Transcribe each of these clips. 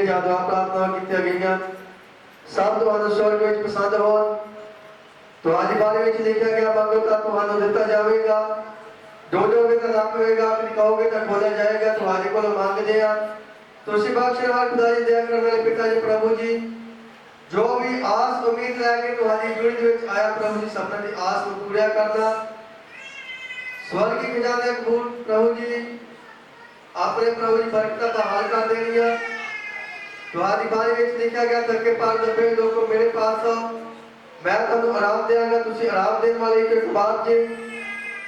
ਗਏ ਜਾਂ ਦੁਆ ਪ੍ਰਾਰਥਨਾ ਕੀਤੀਆਂ ਗਈਆਂ ਸਭ ਤੁਹਾਨੂੰ ਸਵਰਗ ਵਿੱਚ ਪਸੰਦ ਹੋਣ ਤੁਹਾਡੀ ਬਾਰੇ ਵਿੱਚ ਲਿਖਿਆ ਗਿਆ ਮੰਗੋ ਤਾਂ ਤੁਹਾਨੂੰ ਦਿੱਤਾ ਜਾਵੇਗਾ ਡੋਲੋਗੇ ਤਾਂ ਲੱਭ ਹੋਏਗਾ ਆਪਣੀ ਕਹੋਗੇ ਤਾਂ ਖੋਲਿਆ ਜਾਏਗਾ ਤੁਹਾਡੇ ਕੋਲ ਮੰਗਦੇ ਆ ਤੁਸੀਂ ਬਖਸ਼ਣ ਵਾਲੇ ਖੁਦਾ ਜੀ ਦਇਆ ਕਰਨ ਵਾਲੇ ਪਿਤਾ ਜੀ ਪ੍ਰਭੂ ਜੀ ਜੋ ਵੀ ਆਸ ਉਮੀਦ ਲੈ ਕੇ ਤੁਹਾਡੀ ਜੁੜੀ ਦੇ ਵਿੱਚ ਆਇਆ ਪ੍ਰਭੂ ਜੀ ਸਭਨਾਂ ਦੀ ਆਸ ਨੂੰ ਪੂਰਾ ਕਰਨਾ ਸਵਰਗੀ ਖਜ਼ਾਨੇ ਕਬੂਲ ਪ੍ਰਭੂ ਜੀ ਆਪਣੇ ਪ੍ਰਭੂ ਜੀ ਬਰਕਤਾਂ ਦਾ ਹਾਲ ਕਰ ਦੇਣੀਆਂ ਤੁਹਾਡੀ ਬਾਰੇ ਵਿੱਚ ਲਿਖਿਆ ਗਿਆ ਥੱਕੇ ਪਾਰ ਦੱਬੇ ਲੋਕੋ ਮੇਰੇ ਪਾਸ ਮੈਂ ਤੁਹਾਨੂੰ ਆਰਾਮ ਦੇਵਾਂਗਾ ਤੁਸੀਂ ਆਰਾਮ ਦੇਣ ਵਾਲੇ ਇੱਕ ਬਾਤ ਜੀ।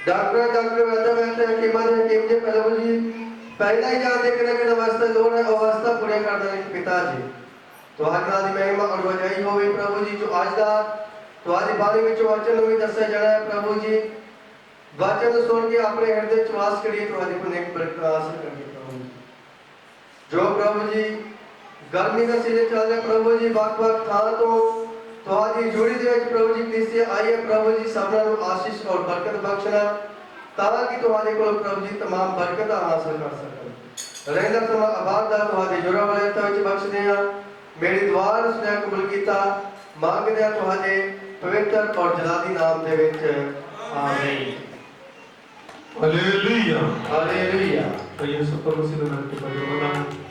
ਡਾਕਟਰ ਡਾਕਟਰ ਵੈਦਾ ਵੈਦਾ ਹਕੀਮਾਂ ਦੇ ਹਕੀਮ ਜੀ ਪ੍ਰਭੂ ਜੀ। ਪਹਿਲਾਂ ਹੀ ਜਾਣਦੇ ਕਿ ਕਿਹੜਾ ਵਾਸਤਾ ਲੋੜ ਹੈ, ਉਹ ਵਾਸਤਾ ਪੂਰਾ ਕਰ ਦੇਣ ਪਿਤਾ ਜੀ। ਤੁਹਾਡੇ ਦੀ ਮਹਿਮਾ ਔਰ ਵਜਾਈ ਹੋਵੇ ਪ੍ਰਭੂ ਜੀ, ਜੋ ਅੱਜ ਦਾ ਤੁਹਾਡੇ ਬਾਰੇ ਵਿੱਚ ਵਚਨ ਨੂੰ ਵੀ ਦੱਸਿਆ ਜਾਣਾ ਹੈ ਪ੍ਰਭੂ ਜੀ। ਵਚਨ ਸੁਣ ਕੇ ਆਪਣੇ ਹਿਰਦੇ ਵਿੱਚ ਵਾਸ ਕਰੀਏ, ਤੁਹਾਡੇ ਕੋਲ ਇੱਕ ਬਰਕਤ ਕਰੀਏ ਪ੍ਰਭੂ ਜੋ ਪ੍ਰਭੂ ਜੀ गर्मी का सीज़न चल रहा प्रभु जी बात बात था तो तो आज ये जोड़ी दे प्रभु जी कृष्ण आइए प्रभु जी सामना आशीष और बरकत बख्शना ताकि तुम्हारे को प्रभु जी तमाम बरकत हासिल कर सके रहेंदा तुम आभार दा तुम्हारे जुड़ा वाले तो विच बख्श देया मेरी द्वार सुना कबूल कीता मांग दे तुम्हारे पवित्र और जलाली नाम दे विच आमीन हालेलुया हालेलुया तो ये सब प्रभु से बरकत बरकत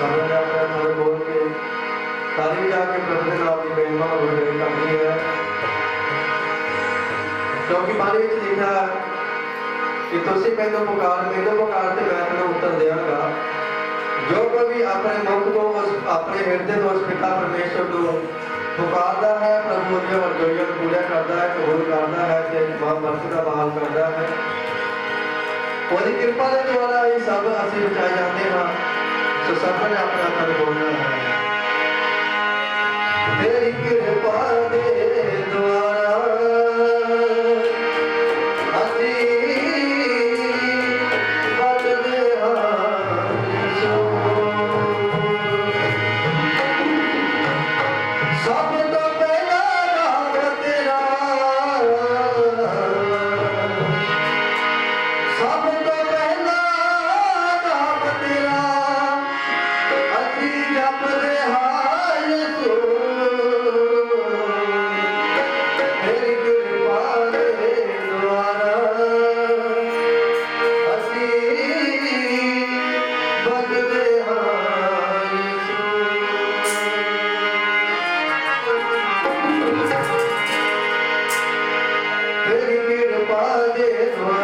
ਸਮਝ ਆ ਰਿਹਾ ਥੋੜੇ ਬੋਲ ਕੇ ਤਾਲੀ ਜਾ ਕੇ ਪ੍ਰਭੂ ਦੇ ਨਾਮ ਦੀ ਮਹਿਮਾ ਹੋ ਰਹੀ ਕਰਨੀ ਹੈ ਕਿਉਂਕਿ ਬਾਣੀ ਵਿੱਚ ਲਿਖਿਆ ਹੈ ਕਿ ਤੁਸੀਂ ਮੈਨੂੰ ਪੁਕਾਰ ਮੈਨੂੰ ਪੁਕਾਰ ਤੇ ਮੈਂ ਤੁਹਾਨੂੰ ਉੱਤਰ ਦੇਵਾਂਗਾ ਜੋ ਕੋਈ ਆਪਣੇ ਮੁਖ ਤੋਂ ਉਸ ਆਪਣੇ ਹਿਰਦੇ ਤੋਂ ਉਸ ਪਿਤਾ ਪਰਮੇਸ਼ਰ ਨੂੰ ਪੁਕਾਰਦਾ ਹੈ ਪ੍ਰਭੂ ਦੇ ਵਰਜੋਈਆਂ ਨੂੰ ਪੂਰਾ ਕਰਦਾ ਹੈ ਕਬੂਲ ਕਰਦਾ ਹੈ ਤੇ ਮਹਾਂਪੁਰਖ ਦਾ ਬਹਾਲ ਕਰਦਾ ਹੈ ਉਹਦੀ ਕਿਰਪਾ ਦੇ ਦੁਆਰਾ ਹੀ ਸਭ ਅਸੀਂ ਬਚਾਏ ਜਾਂਦੇ ਹਾਂ ಸರ್ಕಾರಿ ಆಸ್ಪತ್ರೆ পাবে